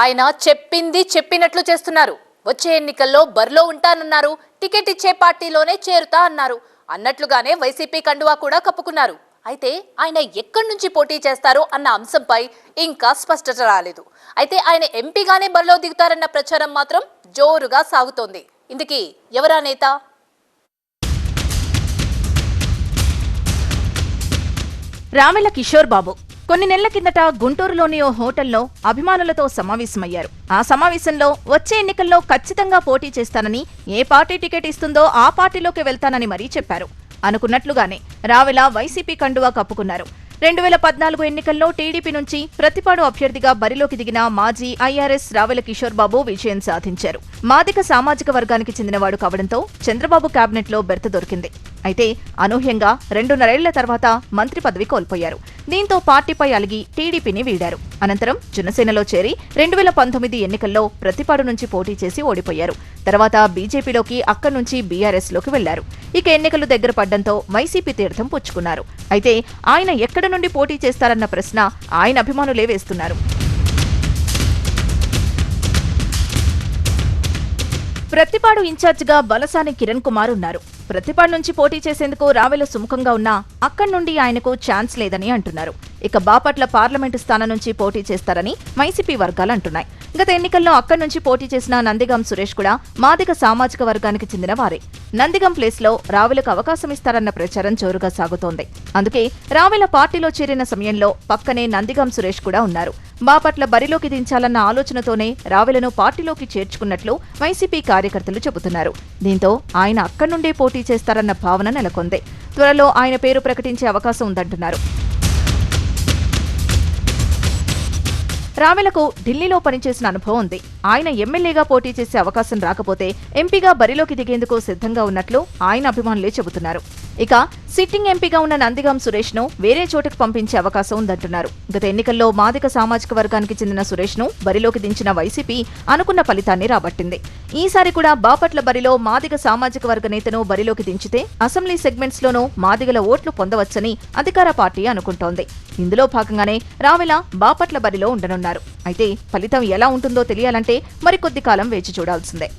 ఆయన చెప్పింది చెప్పినట్లు చేస్తున్నారు. వచ్చే ఎన్నికల్లో బరిలో ఉంటానన్నారు. టికెట్ ఇచ్చే పార్టీలోనే చేరుతా అన్నారు. అన్నట్లుగానే వైసీపీ కండువా కూడా కప్పుకున్నారు. అయితే ఆయన ఎక్కడి నుంచి పోటీ చేస్తారో అన్న అంశంపై ఇంకా స్పష్టత రాలేదు. అయితే ఆయన ఎంపీగానే బరిలో దిగుతారన్న ప్రచారం మాత్రం జోరుగా సాగుతోంది. ఇందుకి ఎవరా నేత? రామెల కిషోర్ బాబు. కొన్ని నెలల కిందట గుంటూరులోని ఓ హోటల్లో అభిమానులతో సమావేశమయ్యారు. ఆ సమావేశంలో వచ్చే ఎన్నికల్లో ఖచ్చితంగా పోటీ చేస్తానని ఏ పార్టీ టికెట్ ఇస్తుందో ఆ పార్టీలోకి వెళ్తానని మరీ చెప్పారు. అనుకున్నట్లుగానే రావెల వైసీపీ కండువా కప్పుకున్నారు. రెండు వేల పద్నాలుగు ఎన్నికల్లో టీడీపీ నుంచి ప్రతిపాడు అభ్యర్థిగా బరిలోకి దిగిన మాజీ ఐఆర్ఎస్ రావెల కిషోర్ బాబు విజయం సాధించారు. మాదిక సామాజిక వర్గానికి చెందినవాడు కావడంతో చంద్రబాబు కేబినెట్లో బెర్త దొరికింది. అయితే అనూహ్యంగా రెండున్నరేళ్ళ తర్వాత మంత్రి పదవి కోల్పోయారు. దీంతో పార్టీపై అలిగి టీడీపీని వీడారు. అనంతరం జనసేనలో చేరి రెండు వేల పంతొమ్మిది ఎన్నికల్లో ప్రతిపాడు నుంచి పోటీ చేసి ఓడిపోయారు. తర్వాత బీజేపీలోకి అక్కడి నుంచి బీఆర్ఎస్లోకి వెళ్ళారు. ఇక ఎన్నికలు దగ్గర పడ్డంతో వైసీపీ తీర్థం పుచ్చుకున్నారు. అయితే ఆయన ఎక్కడి నుండి పోటీ చేస్తారన్న ప్రశ్న ఆయన అభిమానులే వేస్తున్నారు. ప్రతిపాడు ఇన్ఛార్జిగా బలసాని కిరణ్ కుమార్ ఉన్నారు. ప్రతిభ నుంచి పోటీ చేసేందుకు రావెల సుముఖంగా ఉన్నా అక్కడి నుండి ఆయనకు ఛాన్స్ లేదని అంటున్నారు. ఇక బాపట్ల పార్లమెంటు స్థానం నుంచి పోటీ చేస్తారని వైసీపీ వర్గాలు అంటున్నాయి. గత ఎన్నికల్లో అక్కడి నుంచి పోటీ చేసిన నందిగం సురేష్ కూడా మాదిక సామాజిక వర్గానికి చెందిన వారే. నందిగం ప్లేస్లో రావులకు రావెలకు అవకాశం ఇస్తారన్న ప్రచారం జోరుగా సాగుతోంది. అందుకే రావెల పార్టీలో చేరిన సమయంలో పక్కనే నందిగం సురేష్ కూడా ఉన్నారు. బాపట్ల బరిలోకి దించాలన్న ఆలోచనతోనే రావెలను పార్టీలోకి చేర్చుకున్నట్లు వైసీపీ కార్యకర్తలు చెబుతున్నారు. దీంతో ఆయన అక్కడి నుండే పోటీ చేస్తారన్న భావన నెలకొంది. త్వరలో ఆయన పేరు ప్రకటించే అవకాశం ఉందంటున్నారు. రావెలకు ఢిల్లీలో పనిచేసిన అనుభవం ఉంది. ఆయన ఎమ్మెల్యేగా పోటీ చేసే అవకాశం రాకపోతే ఎంపీగా బరిలోకి దిగేందుకు సిద్ధంగా ఉన్నట్లు ఆయన అభిమానులే చెబుతున్నారు. ఇక సిట్టింగ్ ఎంపీగా ఉన్న నందిగాం సురేష్ను వేరే చోటుకు పంపించే అవకాశం ఉందంటున్నారు. గత ఎన్నికల్లో మాదిక సామాజిక వర్గానికి చెందిన సురేష్ను బరిలోకి దించిన వైసీపీ అనుకున్న ఫలితాన్ని రాబట్టింది. ఈసారి కూడా బాపట్ల బరిలో మాదిగ సామాజిక వర్గ నేతను బరిలోకి దించితే అసెంబ్లీ సెగ్మెంట్స్ లోనూ మాదిగల ఓట్లు పొందవచ్చని అధికార పార్టీ అనుకుంటోంది. ఇందులో భాగంగానే రావెల బాపట్ల బరిలో ఉండనున్నారు. అయితే ఫలితం ఎలా ఉంటుందో తెలియాలంటే మరికొద్ది కాలం వేచి చూడాల్సిందే.